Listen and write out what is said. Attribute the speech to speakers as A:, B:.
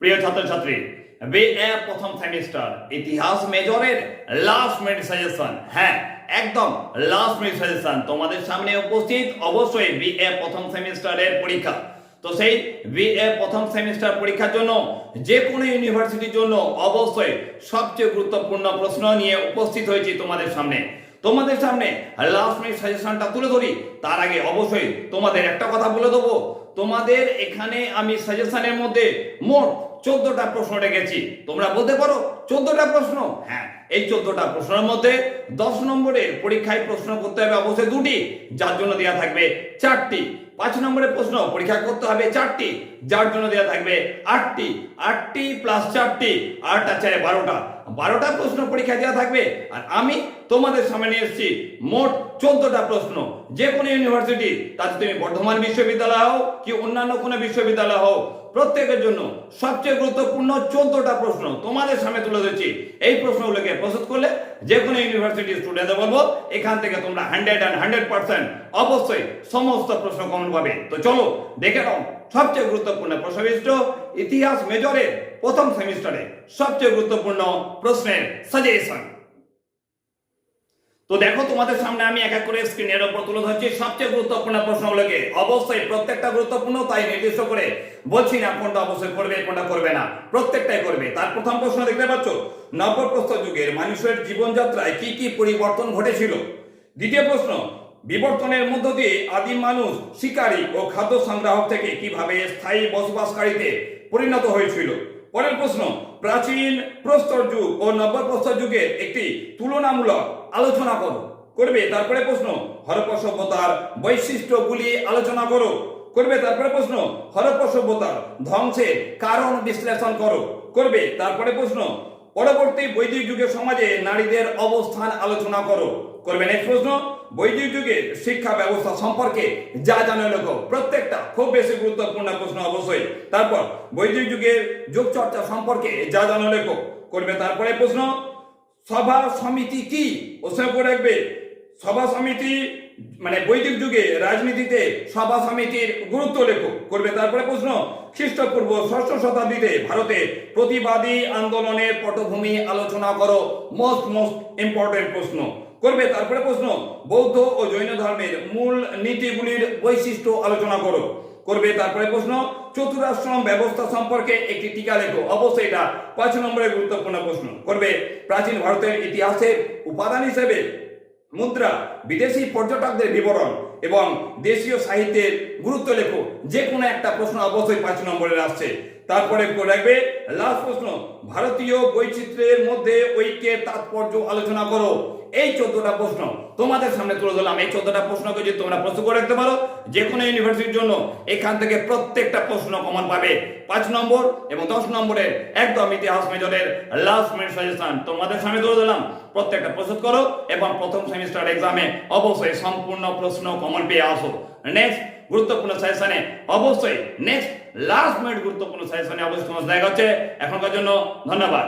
A: প্রিয় ছাত্রছাত্রী বিএ প্রথম সেমিস্টার ইতিহাস মেজরের লাস্ট মিনিট সাজেশন হ্যাঁ একদম লাস্ট মিনিট সাজেশন তোমাদের সামনে উপস্থিত অবশ্যই বিএ প্রথম সেমিস্টারের পরীক্ষা। তো সেই বিএ প্রথম সেমিস্টার পরীক্ষার জন্য, যে কোনো ইউনিভার্সিটির জন্য অবশ্যই সবচেয়ে গুরুত্বপূর্ণ প্রশ্ন নিয়ে উপস্থিত হয়েছি তোমাদের সামনে। তোমাদের সামনে লাস্ট মিনিট সাজেশনটা তুলে ধরি। তার আগে অবশ্যই তোমাদের একটা কথা বলে দেবো। তোমাদের এখানে আমি সাজেশনের মধ্যে মোট চোদ্দটা প্রশ্ন রেখেছি তোমরা বলতে পারো, চোদ্দটা প্রশ্ন? হ্যাঁ এই চোদ্দটা প্রশ্নের মধ্যে দশ নম্বরের পরীক্ষায় প্রশ্ন করতে হবে অবশ্যই দুটি, যার জন্য দেওয়া থাকবে চারটি। পাঁচ নম্বরের প্রশ্ন, পরীক্ষা করতে হবে চারটি, যার জন্য দেওয়া থাকবে আটটি। আটটি প্লাস চারটি, আট চারে বারোটা। বারোটা প্রশ্ন পরীক্ষা দেওয়া থাকবে, আর আমি তোমাদের সামনে এসেছি মোট চোদ্দটা প্রশ্ন। যে কোনো ইউনিভার্সিটি, তাতে তুমি বর্ধমান বিশ্ববিদ্যালয় হও, কি অন্যান্য কোনো বিশ্ববিদ্যালয় হও প্রত্যেকের জন্য সবচেয়ে গুরুত্বপূর্ণ চোদ্দটা প্রশ্ন তোমাদের সামনে তুলে ধরছি। এই প্রশ্নগুলোকে প্রস্তুত করলে যে কোনো ইউনিভার্সিটি স্টুডেন্টদের বলব, এখান থেকে তোমরা হান্ড্রেড অ্যান্ড হান্ড্রেড পার্সেন্ট অবশ্যই সমস্ত প্রশ্ন কমন পাবে। তো চলো, দেখে নাও, সবচেয়ে গুরুত্বপূর্ণ প্রশ্নবিষ্ট ইতিহাস মেজরের প্রথম সেমিস্টারে সবচেয়ে গুরুত্বপূর্ণ প্রশ্নের সাজেশন তো দেখো তোমাদের সামনে আমি এক এক করে স্ক্রিনের উপর তুলে ধরছি। সবচেয়ে গুরুত্বপূর্ণ প্রশ্নগুলোকে অবশ্যই প্রত্যেকটা গুরুত্বপূর্ণ, তাই নির্দিষ্ট করে বলছি না কোনটা অবশ্যই করবে, কোনটা করবে না। প্রত্যেকটাই করবে। তার প্রথম প্রশ্ন দেখতে পাচ্ছ? নবপ্রস্তর যুগের মানুষের জীবনযাত্রায় কি কি পরিবর্তন ঘটেছিল? দ্বিতীয় প্রশ্ন, বিবর্তনের মধ্য দিয়ে আদিম মানুষ শিকারী ও খাদ্য সংগ্রাহক থেকে কীভাবে স্থায়ী বসবাসকারীতে পরিণত হয়েছিল? পরের প্রশ্ন প্রাচীন প্রস্তর যুগ ও নব্য প্রস্তর যুগের একটি তুলনামূলক আলোচনা করো। করবে, তারপরে প্রশ্ন হরপ্প সভ্যতার বৈশিষ্ট্যগুলি আলোচনা করো। করবে, তারপরে প্রশ্ন হরপ্প সভ্যতার ধ্বংসের কারণ বিশ্লেষণ করো। করবে, তারপরে প্রশ্ন পরবর্তী বৈদিক যুগের সমাজে নারীদের অবস্থান আলোচনা করো। করবে নেক্সট প্রশ্ন, বৈদিক যুগের শিক্ষা ব্যবস্থা সম্পর্কে যা জানো লেখো। প্রত্যেকটা খুব বেশি গুরুত্বপূর্ণ প্রশ্ন অবশ্যই। তারপর, বৈদিক যুগের যোগ চর্চা সম্পর্কে যা জানো লেখো। করবে তারপরে প্রশ্ন, সভা সমিতি কি? ওসব করে রাখবে। সভা সমিতি মানে বৈদিক যুগে রাজনীতিতে সভা সমিতির গুরুত্ব লেখো করবে। তারপরে প্রশ্ন, খ্রিস্টপূর্ব ষষ্ঠ শতাব্দীতে ভারতে প্রতিবাদী আন্দোলনের পটভূমি আলোচনা করো। মোস্ট মোস্ট ইম্পর্টেন্ট প্রশ্ন করবে। তারপরে প্রশ্ন, বৌদ্ধ ও জৈন ধর্মের মূল নীতিগুলির বৈশিষ্ট্য আলোচনা করো। করবে। তারপরে প্রশ্ন, চতুরাশ্রম ব্যবস্থা সম্পর্কে একটি টিকা লেখো। অবশ্যই এটা পাঁচ নম্বরের গুরুত্বপূর্ণ প্রশ্ন। করবে, প্রাচীন ভারতের ইতিহাসের উপাদান হিসেবে মুদ্রা, বিদেশি পর্যটকদের বিবরণ এবং দেশীয় সাহিত্যের গুরুত্ব লেখো। যে কোনো একটা প্রশ্ন অবশ্যই পাঁচ নম্বরের আসছে। তারপরে রাখবে লাস্ট প্রশ্ন, ভারতীয় বৈচিত্র্যের মধ্যে ঐক্যের তাৎপর্য আলোচনা করো। এই চোদ্দটা প্রশ্ন তোমাদের সামনে তুলে ধরলাম। এই চোদ্দটা প্রশ্নকে যদি তোমরা প্রস্তুত করে রাখতে পারো, যে কোনো ইউনিভার্সিটির জন্য এখান থেকে প্রত্যেকটা প্রশ্ন কমন পাবে। পাঁচ নম্বর এবং দশ নম্বরের একদম ইতিহাস মেজরের লাস্ট মিনিট সাজেশন তোমাদের সামনে তুলে দিলাম প্রত্যেকটা প্রস্তুত করো এবং প্রথম সেমিস্টার এক্সামে অবশ্যই সম্পূর্ণ প্রশ্ন কমন পেয়ে আসো। নেক্সট গুরুত্বপূর্ণ সেশনে অবশ্যই নেক্সট লাস্ট মিনিট গুরুত্বপূর্ণ সেশনে অবশ্যই তোমার জায়গা হচ্ছে। এখনকার জন্য ধন্যবাদ।